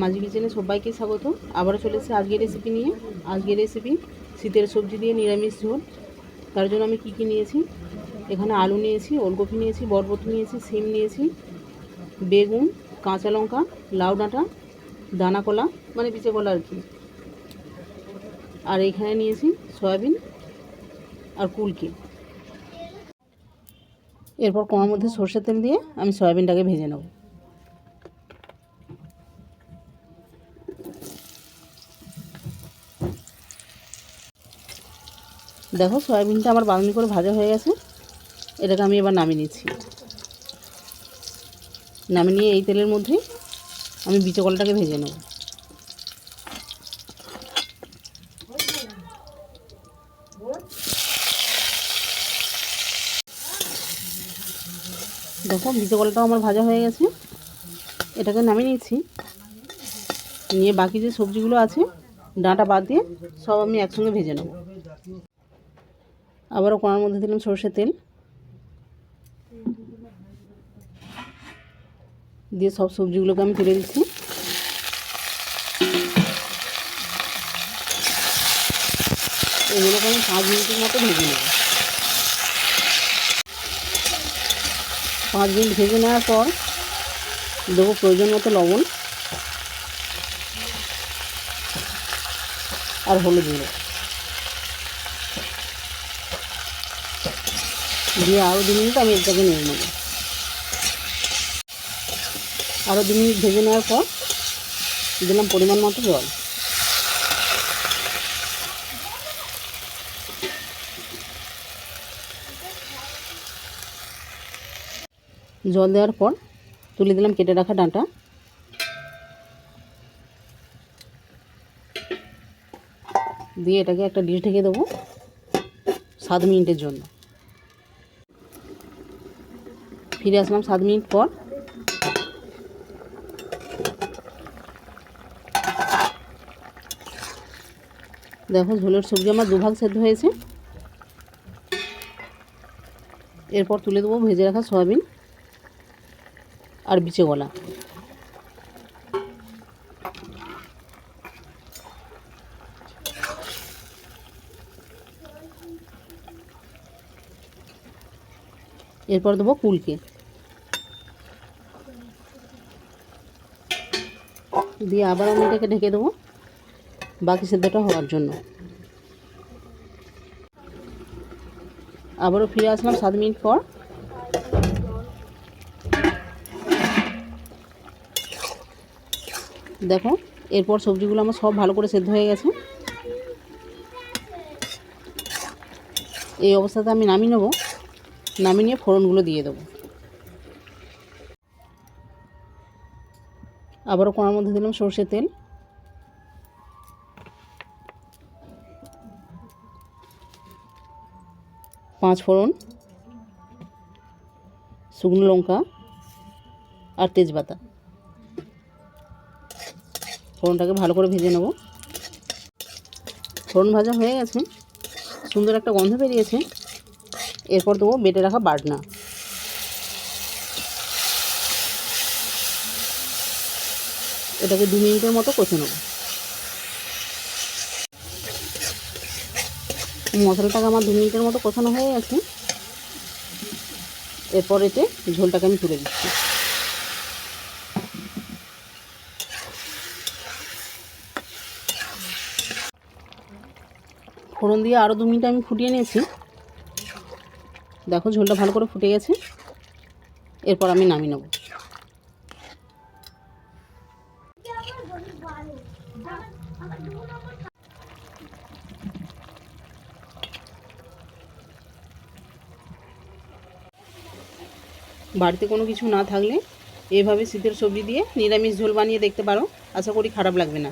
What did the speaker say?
মাঝি কিচেনে সবাইকে স্বাগত আবারও চলে এসেছি আজকের রেসিপি নিয়ে। আজকের রেসিপি শীতের সবজি দিয়ে নিরামিষ ঝোল। তার জন্য আমি কী কী নিয়েছি? এখানে আলু নিয়েছি, ওলকপি নিয়েছি, বরবটি নিয়েছি, সিম নিয়েছি, বেগুন, কাঁচা লঙ্কা, লাউ ডাঁটা, দানা কলা মানে পিচে কলা আর কি। আর এইখানে নিয়েছি সয়াবিন আর কুলকি। এরপর কড়ার মধ্যে সর্ষের তেল দিয়ে আমি সয়াবিনটাকে ভেজে নেব। দেখো, সয়াবিনটা আমার বাদামি করে ভাজা হয়ে গেছে। এটাকে আমি এবার নামিয়ে নিচ্ছি। নামিয়ে নিয়ে এই তেলের মধ্যেই আমি বিচে কলাটাকে ভেজে নেব। দেখো, বিচে কলাটাও আমার ভাজা হয়ে গেছে। এটাকে নামিয়ে নিচ্ছি। নিয়ে বাকি যে সবজিগুলো আছে, ডাঁটা বাদ দিয়ে সব আমি একসঙ্গে ভেজে নেব। আবারও কড়ার মধ্যে দিলাম সর্ষের তেল। দিয়ে সব সবজিগুলোকে আমি তুলে দিচ্ছি। এগুলোকে আমি পাঁচ মিনিটের মতো ভেজে নেব। পাঁচ মিনিট ভেজে নেওয়ার পর দেবো প্রয়োজন মতো লবণ আর হলুদ গুঁড়ো। দিয়ে আরও দু মিনিট আমি এটাকে নিয়ে নেব। আরও দু মিনিট ভেজে নেওয়ার পর দিলাম পরিমাণ মতো জল। জল দেওয়ার পর তুলে দিলাম কেটে রাখা ডাঁটা। দিয়ে এটাকে একটা ডিশ ঢেকে দেবো সাত মিনিটের জন্য। ফিরে আসলাম সাত মিনিট পর। দেখো, ঝোলের সবজি আমার দুভাগ সেদ্ধ হয়েছে। এরপর তুলে দেবো ভেজে রাখা সয়াবিন আর বিচে গলা। এরপর দেবো কুলকে। দিয়ে আবার আমি এটাকে ঢেকে দেবো বাকি সেদ্ধটা হওয়ার জন্য। আবারও ফিরে আসলাম সাত মিনিট পর। দেখো, এরপর সবজিগুলো আমার সব ভালো করে সেদ্ধ হয়ে গেছে। এই অবস্থাতে আমি নামিয়ে নেব, নামিয়ে নিয়ে ফোড়নগুলো দিয়ে দেবো। আবারও কড়ার মধ্যে দিলাম সর্ষের তেল। পাঁচ ফোড়ন, শুকনো লঙ্কা আর তেজপাতা। ফোড়নটাকে ভালো করে ভেজে নেব। ফোড়ন ভাজা হয়ে গেছে। সুন্দর একটা গন্ধ বেরিয়েছে। এরপর দেবো বেটে রাখা বাটনা। এটাকে দু মিনিটের মতো কষে নেব। মশলাটাকে আমার দু মিনিটের মতো কষানো হয়ে গেছে। এরপর এতে ঝোলটাকে আমি তুলে দিচ্ছি। ফোড়ন দিয়ে আরও দু মিনিট আমি ফুটিয়ে নিয়েছি। দেখো ঝোলটা ভালো করে ফুটে গেছে। এরপর আমি নামিয়ে নেব। বাড়িতে কোনো কিছু না থাকলে এভাবে শীতের সবজি দিয়ে নিরামিষ ঝোল বানিয়ে দেখতে পারো। আশা করি খারাপ লাগবে না।